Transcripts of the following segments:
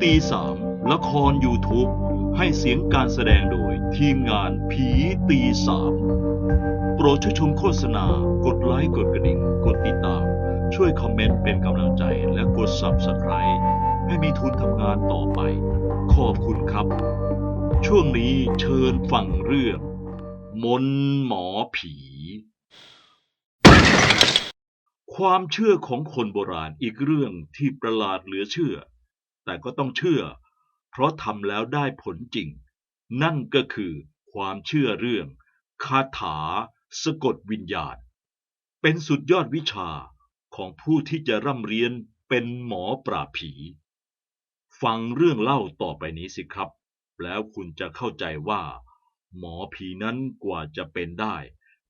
ตีสามละคร YouTube ให้เสียงการแสดงโดยทีมงานผีตีสามโปรดช่วยชมโฆษณา กดไลค์กดกระดิ่ง กดติดตาม ช่วยคอมเมนต์เป็นกำลังใจและกด Subscribe ให้มีทุนทำงานต่อไป ขอบคุณครับ ช่วงนี้เชิญฟังเรื่อง มนหมอผี ความเชื่อของคนโบราณอีกเรื่องที่ประหลาดเหลือเชื่อ แต่ก็ต้องเชื่อ เพราะทำแล้วได้ผลจริง นั่นก็คือความเชื่อเรื่องคาถาสะกดวิญญาณ เป็นสุดยอดวิชาของผู้ที่จะร่ำเรียนเป็นหมอปราบผี ฟังเรื่องเล่าต่อไปนี้สิครับ แล้วคุณจะเข้าใจว่า หมอผีนั้นกว่าจะเป็นได้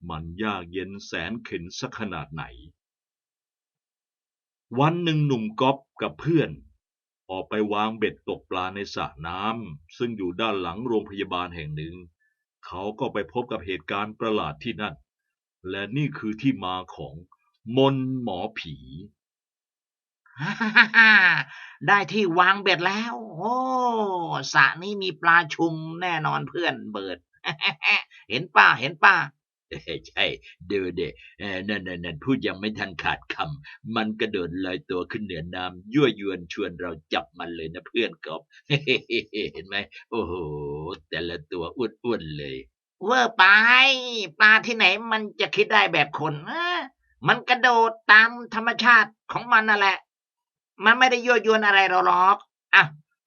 มันยากเย็นแสนเข็นสักขนาดไหน วันหนึ่งหนุ่มก๊อฟกับเพื่อน ออกไปวางเบ็ดตกปลาในสระน้ำซึ่งอยู่ด้านหลังโรงพยาบาลแห่งหนึ่ง เขาก็ไปพบกับเหตุการณ์ประหลาดที่นั่น และนี่คือที่มาของมนหมอผีฮ่าฮ่าฮ่าได้ที่วางเบ็ดแล้ว โอ้สระนี้มีปลาชุมแน่นอนเพื่อนเบิด เห็นป้าเห็นป้า ใช่ดูเดเออนั่นนั่นนั่นพูดยังไม่ทันขาดคำมันกระโดดลอยตัวขึ้นเหนือน้ำยั่วยวนชวนเราจับมันเลยนะเพื่อนกอบเห็นไหมโอ้โห แต่ละตัวอ้วนๆเลย เวอร์ไป ปลาที่ไหนมันจะคิดได้แบบคนเอ้อมันกระโดดตามธรรมชาติของมันนั่นแหละ มันไม่ได้ยั่วยวนอะไรเราหรอกอะ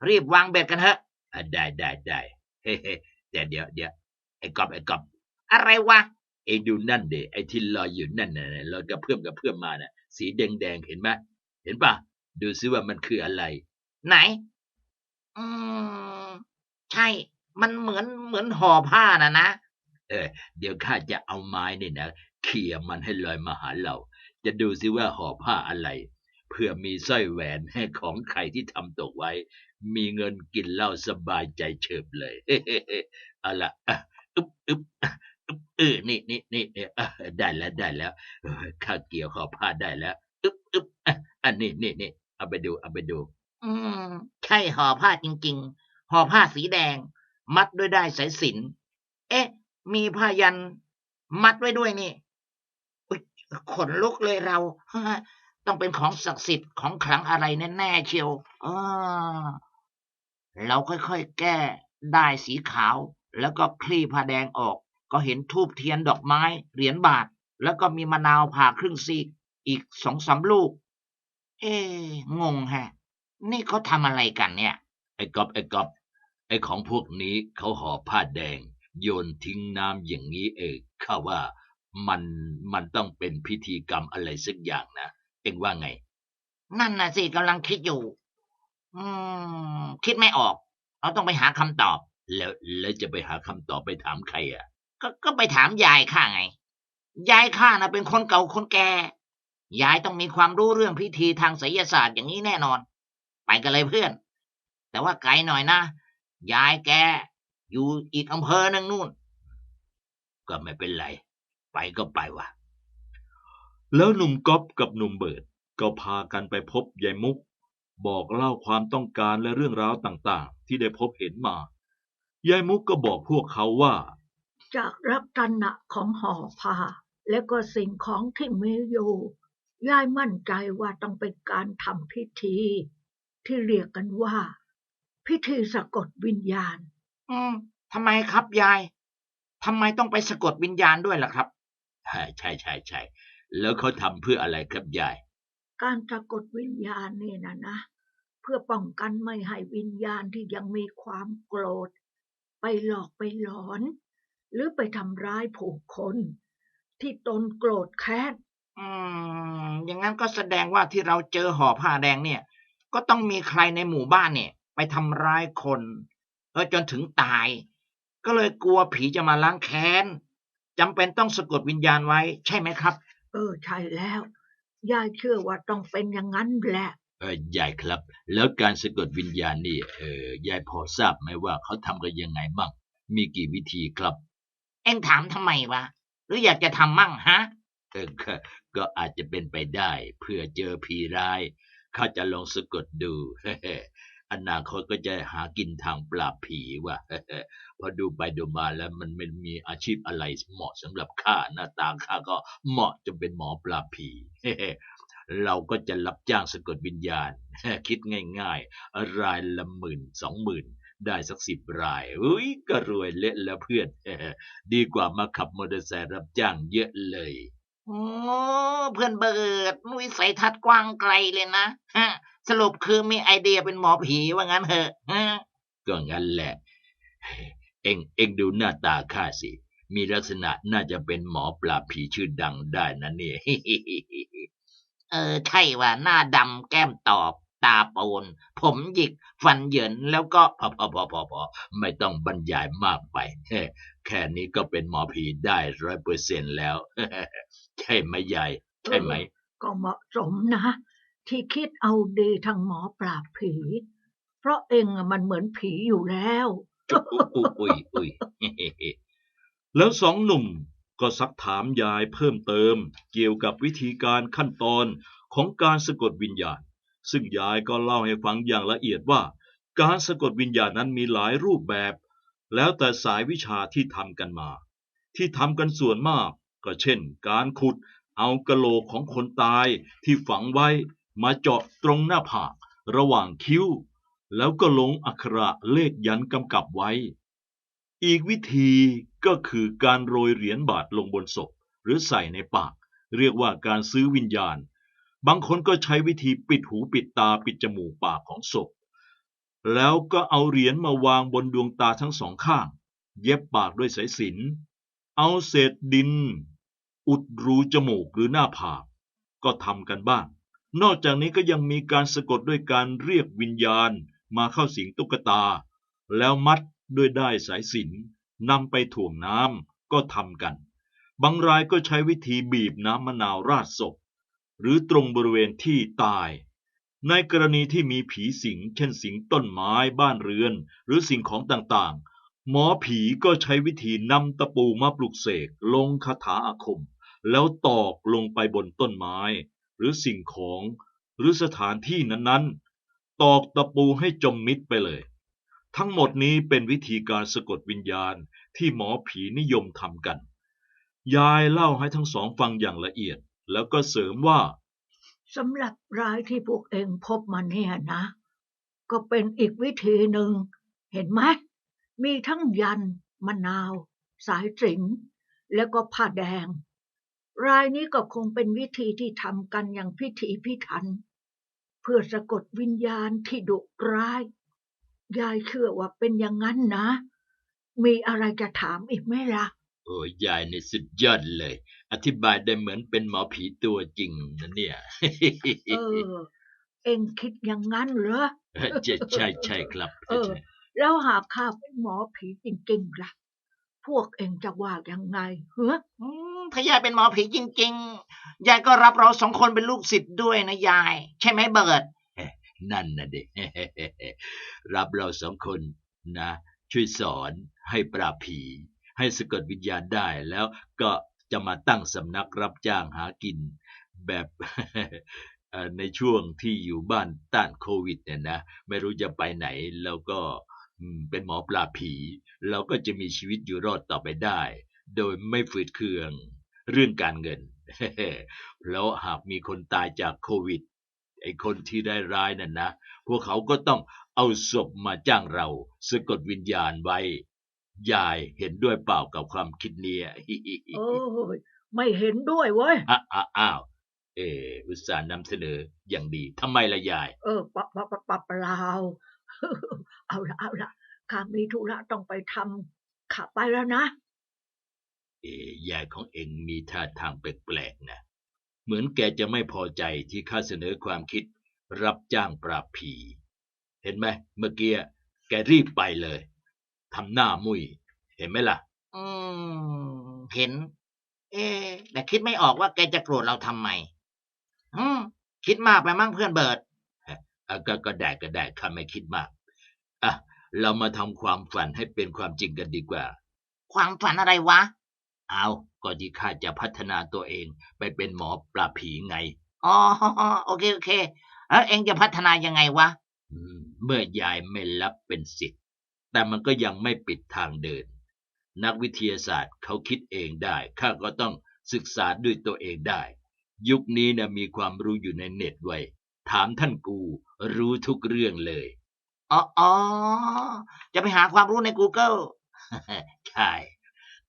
รีบวางเบ็ดกันเถอะอะได้ได้ได้เฮ้เฮ้แต่เดี๋ยวเดี๋ยวไอ้กอบไอ้กอบอะไรวะ เองดูนั่นเดไอ้ที่ลอยอยู่นั่นน่ะลอยกระเพื่อมกระเพื่อมมาน่ะ สีแดงแดงเห็นไหมเห็นปะดูซิว่ามันคืออะไร ไหน อืมใช่ มันเหมือนเหมือนห่อผ้านะนะเออ เดี๋ยวข้าจะเอาไม้นี่นะเขี่ยมันให้ลอยมาหาเรา จะดูซิว่าห่อผ้าอะไรเพื่อมีสร้อยแหวนให้ของใครที่ทำตกไว้ มีเงินกินเหล้าสบายใจเฉิบเลย เอาละอะอึ๊บอึ๊บอึ๊บ เออนี่นี่นี่เอออะได้แล้วได้แล้วเออข้าเกี่ยวห่อผ้าได้แล้วอึ๊บอึ๊บอะอันนี้นี่นี่เอาไปดูเอาไปดู อืมใช่ห่อผ้าจริง ๆ ห่อผ้าสีแดง มัดด้วยได้ายสายสิญจนเอ๊ะ มีผ้ายัน มัดไว้ด้วยนี่อุ๊ยขนลุกเลยเราต้องเป็นของศักดิ์สิทธิ์ของขลังอะไรแน่ๆเชียวออเราค่อยๆแก้ได้ายสีขาว แล้วก็คลี่ผ้าแดงออก ก็เห็นทูบเทียนดอกไม้ เหรียญบาท แล้วก็มีมะนาวผ่าครึ่งซีก อีกสองสามลูก เอ๊ะงงแฮะ นี่เขาทำอะไรกันเนี่ย ไอ้ก๊อบไอ้ก๊อบไอ้ของพวกนี้เขาห่อผ้าแดง โยนทิ้งน้ำอย่างนี้เองข้าว่ามันมันต้องเป็นพิธีกรรมอะไรสักอย่างนะ เอ็งว่าไง นั่นน่ะสิกำลังคิดอยู่ อืม คิดไม่ออก เราต้องไปหาคำตอบ แล้วแล้วจะไปหาคำตอบไปถามใครอะ ก็ก็ไปถามยายข้าไง ยายข้าน่ะเป็นคนเก่าคนแก่ ยายต้องมีความรู้เรื่องพิธีทางไสยศาสตร์อย่างนี้แน่นอน ไปกันเลยเพื่อน แต่ว่าไกลหน่อยนะ ยายแกอยู่อีกอำเภอหนึ่งนู่น ก็ไม่เป็นไร ไปก็ไปวะแล้วหนุ่มก๊อฟกับหนุ่มเบิร์ดก็พากันไปพบยายมุก บอกเล่าความต้องการและเรื่องราวต่างๆ ที่ได้พบเห็นมา ยายมุกก็บอกพวกเขาว่า จากลักษณะของห่อผ้า และก็สิ่งของที่มีอยู่ยายมั่นใจว่าต้องเป็นการทำพิธี ที่เรียกกันว่า พิธีสะกดวิญญาณ อืมทำไมครับยายทำไมต้องไปสะกดวิญญาณด้วยล่ะครับ ใช่ใช่ใช่ใช่แล้วเขาทำเพื่ออะไรครับยาย การสะกดวิญญาณเนี่ยนะนะ เพื่อป้องกันไม่ให้วิญญาณที่ยังมีความโกรธ ไปหลอกไปหลอน หรือไปทำร้ายผู้คน ที่ตนโกรธแค้น อืม อย่างนั้นก็แสดงว่าที่เราเจอห่อผ้าแดงเนี่ย ก็ต้องมีใครในหมู่บ้านเนี่ย ไปทำร้ายคน เออจนถึงตาย ก็เลยกลัวผีจะมาล้างแค้นจำเป็นต้องสะกดวิญญาณไว้ ใช่ไหมครับ เออ ใช่แล้ว ยายเชื่อว่าต้องเป็นอย่างนั้นแหละ เออยายครับ แล้วการสะกดวิญญาณนี่ เออยายพอทราบไหมว่าเขาทำกันยังไงมั่งมีกี่วิธีครับ เอ็งถามทำไมวะ หรืออยากจะทำมั่งฮะ เออก็ก็อาจจะเป็นไปได้เพื่อเจอผีร้ายเขาจะลองสะกดดู อนาคตก็จะหากินทางปราบผีว่ะ พอดูไปดูมาแล้วมันไม่มีอาชีพอะไรเหมาะสำหรับข้าหน้าตาข้าก็เหมาะจะเป็นหมอปราบผี เราก็จะรับจ้างสะกดวิญญาณ คิดง่ายๆ รายละหมื่นสองหมื่น ได้สักสิบรายอุ้ยก็รวยเละแล้วเพื่อน ดีกว่ามาขับมอเตอร์ไซค์รับจ้างเยอะเลยโอ้เพื่อนเบิร์ดวิสัยทัศน์กว้างไกลเลยนะฮะสรุปคือมีไอเดียเป็นหมอผีว่างั้นเหอะฮะก็งั้นแหละ เอ็งเอ็งดูหน้าตาข้าสิ มีลักษณะน่าจะเป็นหมอปราบผีชื่อดังได้นะเนี่ย เออ ใช่ว่าหน้าดำแก้มตอบ ตาโปน ผมหยิกฟันเหยินแล้วก็พอพอพอพอพอไม่ต้องบรรยายมากไป แค่นี้ก็เป็นหมอผีได้ร้อยเปอร์เซ็นแล้ว ใช่ไหมยายใช่ไหม ก็เหมาะสมนะ ที่คิดเอาดีทางหมอปราบผี เพราะเองอะมันเหมือนผีอยู่แล้วจุ๊บอุ๊ยอุ๊ยอุ๊ยแล้วสองหนุ่มก็ซักถามยายเพิ่มเติม เกี่ยวกับวิธีการขั้นตอนของการสะกดวิญญาณ ซึ่งยายก็เล่าให้ฟังอย่างละเอียดว่า การสะกดวิญญาณนั้นมีหลายรูปแบบ แล้วแต่สายวิชาที่ทำกันมา ที่ทำกันส่วนมาก ก็เช่น การขุดเอากะโหลกของคนตายที่ฝังไว้มาเจาะตรงหน้าผากระหว่างคิ้ว แล้วก็ลงอักขระเลขยันกำกับไว้ อีกวิธีก็คือการโรยเหรียญบาทลงบนศพ หรือใส่ในปาก เรียกว่าการซื้อวิญญาณ บางคนก็ใช้วิธีปิดหูปิดตาปิดจมูกปากของศพ แล้วก็เอาเหรียญมาวางบนดวงตาทั้งสองข้าง เย็บปากด้วยสายสิญจนเอาเศษดิน อุดรูจมูกหรือหน้าผากก็ทำกันบ้าง นอกจากนี้ก็ยังมีการสะกดด้วยการเรียกวิญญาณมาเข้าสิงตุ๊กตา แล้วมัดด้วยได้ายสายสิญจนนำไปถ่วงน้ำก็ทำกัน บางรายก็ใช้วิธีบีบน้ำมะนาวราดศพ หรือตรงบริเวณที่ตาย ในกรณีที่มีผีสิง เช่นสิงต้นไม้บ้านเรือน หรือสิ่งของต่างๆ หมอผีก็ใช้วิธีนำตะปูมาปลุกเสกลงคาถาอาคม แล้วตอกลงไปบนต้นไม้ หรือสิ่งของ หรือสถานที่นั้นๆ ตอกตะปูให้จมมิดไปเลย ทั้งหมดนี้เป็นวิธีการสะกดวิญญาณที่หมอผีนิยมทำกัน ยายเล่าให้ทั้งสองฟังอย่างละเอียด แล้วก็เสริมว่าสำหรับรายที่พวกเองพบมาเนี่ยนะ ก็เป็นอีกวิธีหนึ่ง เห็นไหมมีทั้งยันมะนาว สายสิญจนแล้วก็ผ้าแดง รายนี้ก็คงเป็นวิธีที่ทำกันอย่างพิถีพิถัน เพื่อสะกดวิญญาณที่ดุร้าย ยายเชื่อว่าเป็นอย่างนั้นนะ มีอะไรจะถามอีกไหมล่ะ โอ้ยายนี่สุดยอดเลย อธิบายได้เหมือนเป็นหมอผีตัวจริงนะเนี่ยเออ เองคิดอย่างนั้นเหรอใช่ใช่ใช่ครับเออแล้วหากข้าเป็นหมอผีจริงๆล่ะ พวกเองจะว่ายังไงเฮ้ออืมถ้ายายเป็นหมอผีจริง ๆ ยายก็รับเราสองคนเป็นลูกศิษย์ด้วยนะยาย ใช่ไหมเบิร์ดนั่นนะเด็รับเราสองคนนะ ช่วยสอนให้ปราบผี ให้สะกดวิญญาณได้ แล้วก็จะมาตั้งสำนักรับจ้างหากินแบบในช่วงที่อยู่บ้านต้านโควิดเนี่ยนะไม่รู้จะไปไหนแล้วก็เป็นหมอปราผี เราก็จะมีชีวิตอยู่รอดต่อไปได้ โดยไม่ฝืดเคืองเรื่องการเงิน แล้วหากมีคนตายจากโควิดไอ้คนที่ได้ร้ายนั่นนะ พวกเขาก็ต้องเอาศพมาจ้างเราสะกดวิญญาณไว้ ยายเห็นด้วยเปล่ากับความคิดเนี้ยโอ้ยไม่เห็นด้วยเว้ยอ้าวอ้าวอ้าวเอออุตส่าห์นำเสนออย่างดีทำไมล่ะยาย เออปะปะปะปะเปล่าเอาละเอาละข้ามีธุระต้องไปทำข้าไปแล้วนะ เอยายของเองมีท่าทางแปลกๆนะ เหมือนแกจะไม่พอใจที่ข้าเสนอความคิด รับจ้างปราบผี เห็นไหมเมื่อกี้แกรีบไปเลย ทำหน้ามุย เห็นไหมล่ะ อืม เห็น เอ๊ะแต่คิดไม่ออกว่าแกจะโกรธเราทำไมอืมคิดมากไปมั้งเพื่อนเบิร์ดอะก็ก็ได้ก็ได้ข้าไม่คิดมาก อะ เรามาทำความฝันให้เป็นความจริงกันดีกว่า ความฝันอะไรวะ เอาก็ที่ข้าจะพัฒนาตัวเองไปเป็นหมอปราบผีไง อ๋อ โอเค โอเค แล้วเองจะพัฒนายังไงวะอืมเมื่อยายไม่รับเป็นสิทธิ์ แต่มันก็ยังไม่ปิดทางเดิน นักวิทยาศาสตร์เขาคิดเองได้ ข้าก็ต้องศึกษาด้วยตัวเองได้ ยุคนี้นะมีความรู้อยู่ในเน็ตไว้ ถามท่านกูรู้ทุกเรื่องเลย อ๋ออ๋อจะไปหาความรู้ใน Google ใช่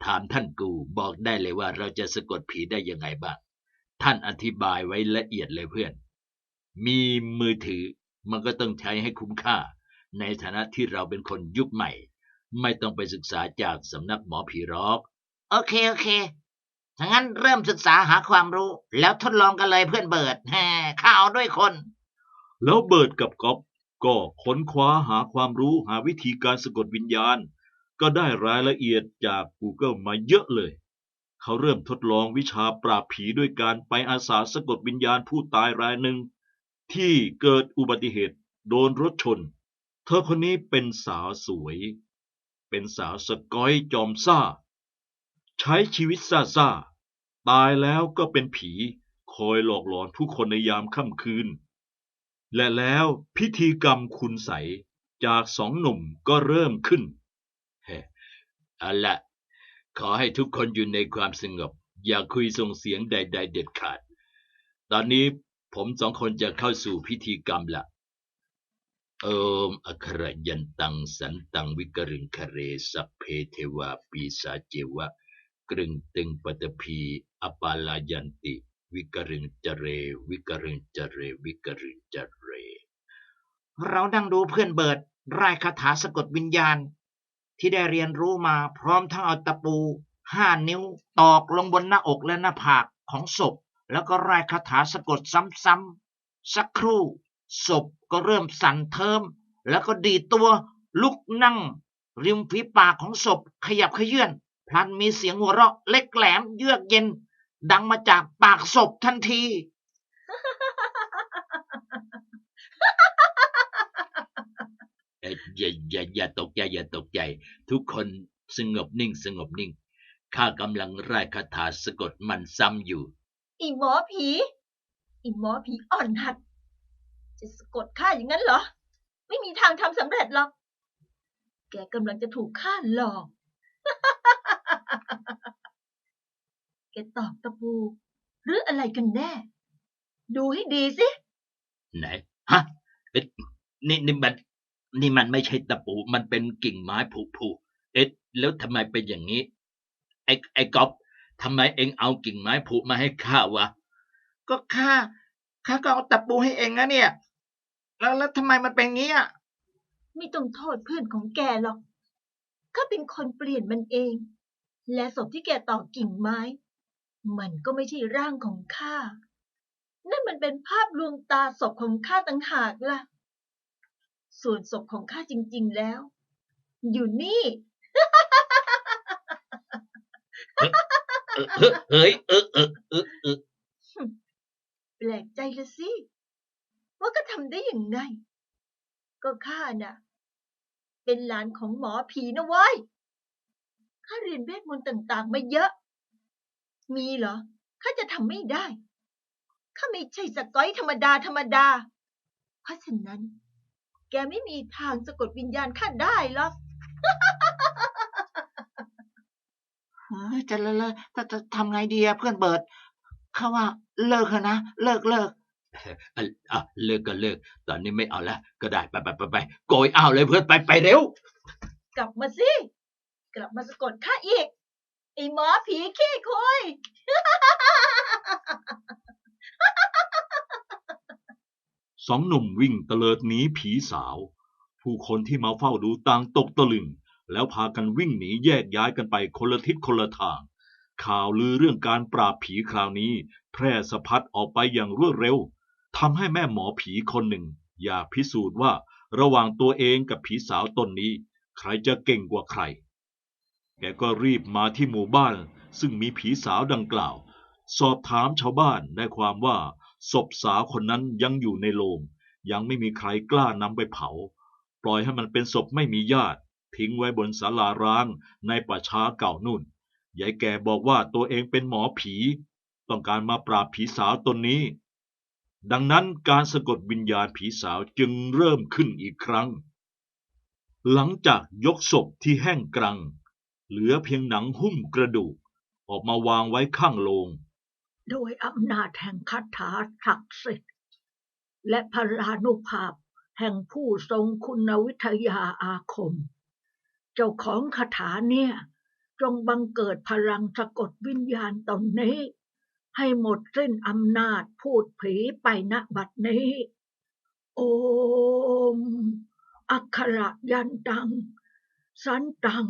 ถามท่านกูบอกได้เลยว่าเราจะสะกดผีได้ยังไงบ้าง ท่านอธิบายไว้ละเอียดเลยเพื่อน มีมือถือมันก็ต้องใช้ให้คุ้มค่า ในฐานะที่เราเป็นคนยุคใหม่ ไม่ต้องไปศึกษาจากสำนักหมอผีหรอก โอเค โอเคถ้างั้นเริ่มศึกษาหาความรู้ แล้วทดลองกันเลยเพื่อนเบิร์ดแฮ่ข้าเอาด้วยคน แล้วเบิร์ดกับก๊อฟก็ค้นคว้าหาความรู้หาวิธีการสะกดวิญญาณ ก็ได้รายละเอียดจาก Google มาเยอะเลย เขาเริ่มทดลองวิชาปราบผีด้วยการไปอาสาสะกดวิญญาณผู้ตายรายหนึ่ง ที่เกิดอุบัติเหตุโดนรถชน เธอคนนี้เป็นสาวสวย เป็นสาวสกอยจอมซ่า ใช้ชีวิตซ่าซ่าตายแล้วก็เป็นผี คอยหลอกหลอนผู้คนในยามค่ำคืน และแล้วพิธีกรรมคุณใสจากสองหนุ่มก็เริ่มขึ้นเอาละขอให้ทุกคนอยู่ในความสงบ อย่าคุยส่งเสียงใด ๆ เด็ดขาด ตอนนี้ผมสองคนจะเข้าสู่พิธีกรรมละ โอมอัครยันตังสันตังวิกรึงคเรสัพเพเทวาปีสาเจวะ กรึงตึงปตพีอปาลายันติ วิกรึงจเร วิกรึงจเร วิกรึงจเร เราดังดูเพื่อนเบิดรายคาถาสะกดวิญญาณ ที่ได้เรียนรู้มาพร้อมทั้งเอาตะปูห้านิ้วตอกลงบนหน้าอกและหน้าผากของศพ แล้วก็รายคาถาสะกดซ้ำๆสักครู่ ศพก็เริ่มสั่นเทิม แล้วก็ดีดตัวลุกนั่ง ริมฝีปากของศพขยับขยื่นพลันมีเสียงหัวเราะเล็กแหลมเยือกเย็น ดังมาจากปากศพทันทีเอ่ออย่าอย่าอย่าตกใจอย่าตกใจ ทุกคนสงบนิ่งสงบนิ่งข้ากำลังร่ายคาถาสะกดมันซ้ำอยู่ อีหมอผี อีหมอผีอ่อนหัด จะสะกดข้าอย่างนั้นเหรอ ไม่มีทางทำสำเร็จหรอก แกกำลังจะถูกข้าหลอก แกตอกตะปู หรืออะไรกันแน่ ดูให้ดีสิ ไหน ฮะเอ๊ะนี่นี่มันนี่มันไม่ใช่ตะปู มันเป็นกิ่งไม้ผุผุเอ๊ะแล้วทำไมเป็นอย่างนี้ ไอ้ไอ้ก๊อฟทำไมเอ็งเอากิ่งไม้ผุมาให้ข้าวะ ก็ข้าข้าก็เอาตะปูให้เองนะเนี่ย แล้วแล้วทำไมมันเป็นงี้อะไม่ต้องโทษเพื่อนของแกหรอกข้าเป็นคนเปลี่ยนมันเอง และศพที่แกตอกกิ่งไม้ มันก็ไม่ใช่ร่างของข้า นั่นมันเป็นภาพลวงตาศพของข้าต่างหากล่ะ ส่วนศพของข้าจริง ๆแล้ว อยู่นี่เออเฮ้ยเออเออเออเออ แปลกใจละสิ ว่าก็ทำได้ยังไง ก็ข้าน่ะ เป็นหลานของหมอผีนะเว้ยข้าเรียนเวทมนต์ต่างๆมาเยอะ มีเหรอข้าจะทำไม่ได้ข้าไม่ใช่สกอยธรรมดาธรรมดา เพราะฉะนั้น แกไม่มีทางสะกดวิญญาณข้าได้หรอกเฮ้ยจะเลยเลยจะจะทำไงดีอะเพื่อนเบิร์ดข้าว่าเลิกเถอะนะ เลิกเลิก อะอะเลิกก็เลิก ตอนนี้ไม่เอาละก็ได้ไปไปไปไปโกยเอาเลยเพื่อนไปไปเร็ว กลับมาสิ กลับมาสะกดข้าอีกไอหมอผีขี้คุย สองหนุ่มวิ่งเตลิดหนีผีสาว ผู้คนที่มาเฝ้าดูต่างตกตะลึง แล้วพากันวิ่งหนีแยกย้ายกันไปคนละทิศคนละทาง ข่าวลือเรื่องการปราบผีคราวนี้ แพร่สะพัดออกไปอย่างรวดเร็ว ทำให้แม่หมอผีคนหนึ่ง อยากพิสูจน์ว่าระหว่างตัวเองกับผีสาวตนนี้ ใครจะเก่งกว่าใคร แกก็รีบมาที่หมู่บ้าน ซึ่งมีผีสาวดังกล่าว สอบถามชาวบ้านได้ความว่าศพสาวคนนั้นยังอยู่ในโลง ยังไม่มีใครกล้านำไปเผา ปล่อยให้มันเป็นศพไม่มีญาติ ทิ้งไว้บนศาลาร้างในป่าช้าเก่านู่นยายแกบอกว่าตัวเองเป็นหมอผี ต้องการมาปราบผีสาวตนนี้ ดังนั้นการสะกดวิญญาณผีสาวจึงเริ่มขึ้นอีกครั้ง หลังจากยกศพที่แห้งกรัง เหลือเพียงหนังหุ้มกระดูก ออกมาวางไว้ข้างโลง โดยอำนาจแห่งคาถาศักดิ์สิทธิ์และพลานุภาพแห่งผู้ทรงคุณวิทยาอาคม เจ้าของคาถาเนี่ย จงบังเกิดพลังสะกดวิญญาณตนนี้ ให้หมดสิ้นอำนาจพูดผีไปณบัดนี้ โอม อัคระยันตัง สันตัง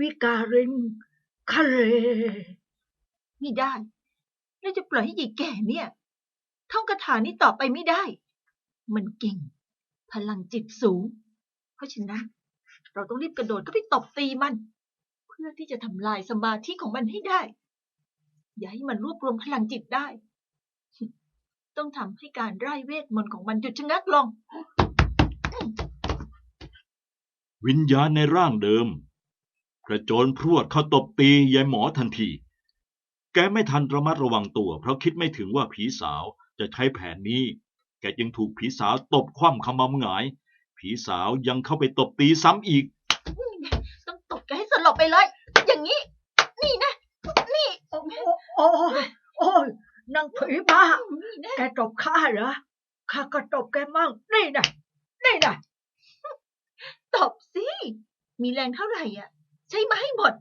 วิการิงคะเรไม่ได้เราจะปล่อยให้ยายแก่เนี่ยท่องคาถานี้ต่อไปไม่ได้ มันเก่ง พลังจิตสูง เพราะฉะนั้นเราต้องรีบกระโดดเข้าไปตบตีมัน เพื่อที่จะทำลายสมาธิของมันให้ได้ อย่าให้มันรวบรวมพลังจิตได้ ต้องทำให้การไร้เวทมนต์ของมันหยุดชะงักลง วิญญาณในร่างเดิม กระโจนพรวดเข้าตบตียายหมอทันที แกไม่ทันระมัดระวังตัว เพราะคิดไม่ถึงว่าผีสาวจะใช้แผนนี้ แกจึงถูกผีสาวตบคว่ำขมำหงาย ผีสาวยังเข้าไปตบตีซ้ำอีก ต้องตบแกให้สลบไปเลย อย่างนี้นี่นะนี่ โอ้โอ้ยโอ้ยนางผีบ้า แกตบข้าเหรอ ข้าก็ตบแกมั่ง นี่นะนี่นะตบสิ มีแรงเท่าไหร่อะ ใช้มาให้หมด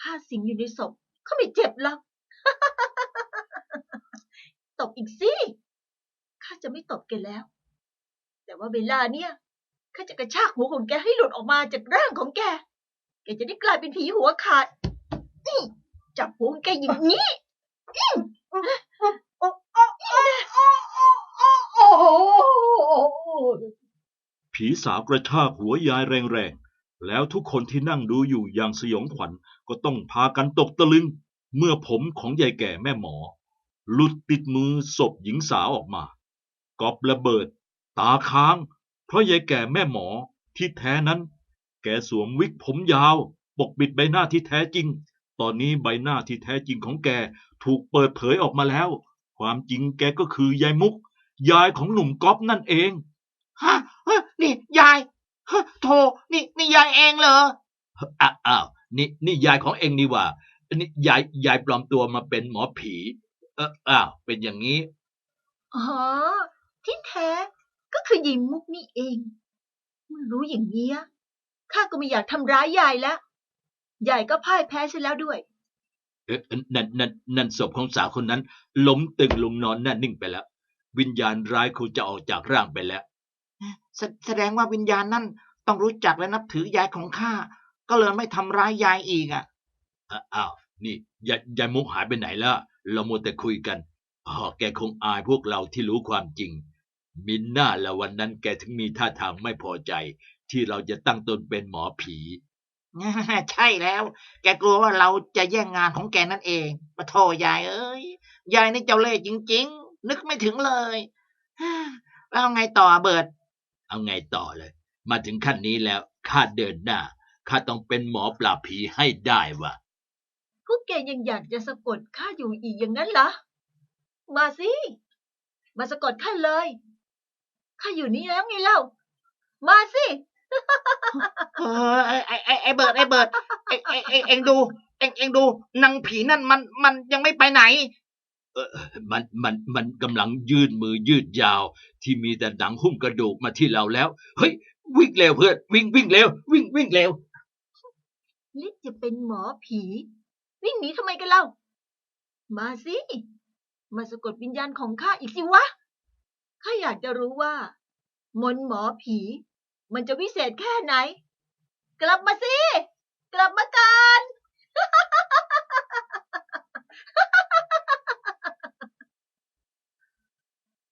ข้าสิงอยู่ในศพเขาไม่เจ็บหรอก ตบอีกสิ ข้าจะไม่ตบแกแล้ว แต่ว่าเวลาเนี่ย ข้าจะกระชากหัวของแกให้หลุดออกมาจากร่างของแก แกจะได้กลายเป็นผีหัวขาดนี่ จับหัวของแกอย่างนี้โอ้โหผีสาวกระชากหัวยายแรงๆ แล้วทุกคนที่นั่งดูอยู่อย่างสยองขวัญก็ต้องพากันตกตะลึง เมื่อผมของยายแก่แม่หมอ หลุดติดมือศพหญิงสาวออกมากอบระเบิด ตาค้าง เพราะยายแก่แม่หมอที่แท้นั้น แกสวมวิกผมยาว ปกปิดใบหน้าที่แท้จริง ตอนนี้ใบหน้าที่แท้จริงของแกถูกเปิดเผยออกมาแล้ว ความจริงแกก็คือยายมุก ยายของหนุ่มก๊อฟนั่นเอง ฮะฮะนี่ยายฮะโทนี่นี่ยายเองเหรอ อ้าวอ้าวนี่นี่ยายของเองนี่หว่านี่ยายยายปลอมตัวมาเป็นหมอผี เอออ้าวเป็นอย่างนี้ อ๋อ ที่แท้ก็คือยิงมุกนี่เองเมื่อรู้อย่างนี้ยข้าก็ไม่อยากทำร้ายยายแล้ว ยายก็พ่ายแพ้ใช่แล้วด้วย เออนั่นนั่นนั่นศพของสาวคนนั้น ล้มตึงลงนอนแน่นิ่งไปแล้ว วิญญาณร้ายคงจะออกจากร่างไปแล้ว แสแสดงว่าวิญญาณนั่นต้องรู้จักและนับถือยายของข้า ก็เลยไม่ทำร้ายยายอีกอะอ้าอ้าว นี่ยายยายมุกหายไปไหนล่ะ เรามัวแต่คุยกันอ๋อแกคงอายพวกเราที่รู้ความจริง มินหน้าละวันนั้นแกถึงมีท่าทางไม่พอใจ ที่เราจะตั้งตนเป็นหมอผี ใช่แล้ว แกกลัวว่าเราจะแย่งงานของแกนั่นเองปะโทยายเอ้ย ยายนี่เจ้าเล่ห์จริง ๆ นึกไม่ถึงเลยฮ่าแล้วเอาไงต่อเบิร์ดเอาไงต่อเลย มาถึงขั้นนี้แล้วข้าเดินหน้าข้าต้องเป็นหมอปราบผีให้ได้วะพวกแกยังอยากจะสะกดข้าอยู่อีกอย่างนั้นเหรอ มาสิ มาสะกดข้าเลย ข้าอยู่นี่แล้วไงเล่า มาสิ เออไอไอไอไอเบิร์ดไอเบิร์ดไอไอไอเอ็งดูเอ็งเอ็งดูนางผีนั่นมันมันยังไม่ไปไหนมันมันมันกำลังยืดมือยืดยาว ที่มีแต่หนังหุ้มกระดูกมาที่เราแล้ว เฮ้ย วิ่งเร็วเพื่อนวิ่งวิ่งเร็ว วิ่งวิ่งเร็วลิศจะเป็นหมอผี วิ่งหนีทำไมกันเล่า มาสิ มาสะกดวิญญาณของข้าอีกสิวะข้าอยากจะรู้ว่า มนต์หมอผี มันจะวิเศษแค่ไหน กลับมาสิ กลับมากัน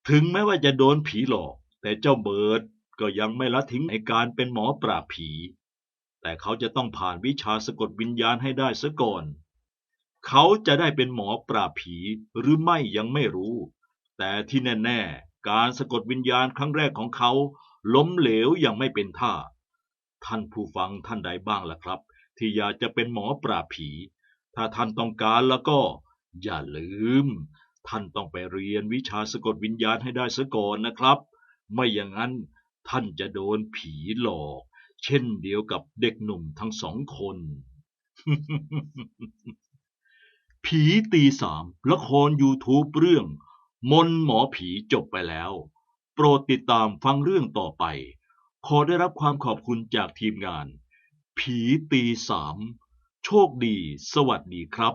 ถึงแม้ว่าจะโดนผีหลอก แต่เจ้าเบิร์ดก็ยังไม่ละทิ้งในการเป็นหมอปราบผี แต่เขาจะต้องผ่านวิชาสะกดวิญญาณให้ได้ซะก่อน เขาจะได้เป็นหมอปราบผีหรือไม่ยังไม่รู้ แต่ที่แน่ ๆ การสะกดวิญญาณครั้งแรกของเขา ล้มเหลวอย่างไม่เป็นท่า ท่านผู้ฟังท่านใดบ้างล่ะครับ ที่อยากจะเป็นหมอปราบผี ถ้าท่านต้องการแล้วก็ อย่าลืม ท่านต้องไปเรียนวิชาสะกดวิญญาณให้ได้ซะก่อนนะครับ ไม่อย่างนั้นท่านจะโดนผีหลอก เช่นเดียวกับเด็กหนุ่มทั้งสองคน ผีตีสามละคร YouTube เรื่อง มนหมอผีจบไปแล้ว โปรดติดตามฟังเรื่องต่อไป ขอได้รับความขอบคุณจากทีมงาน ผีตีสาม โชคดี สวัสดีครับ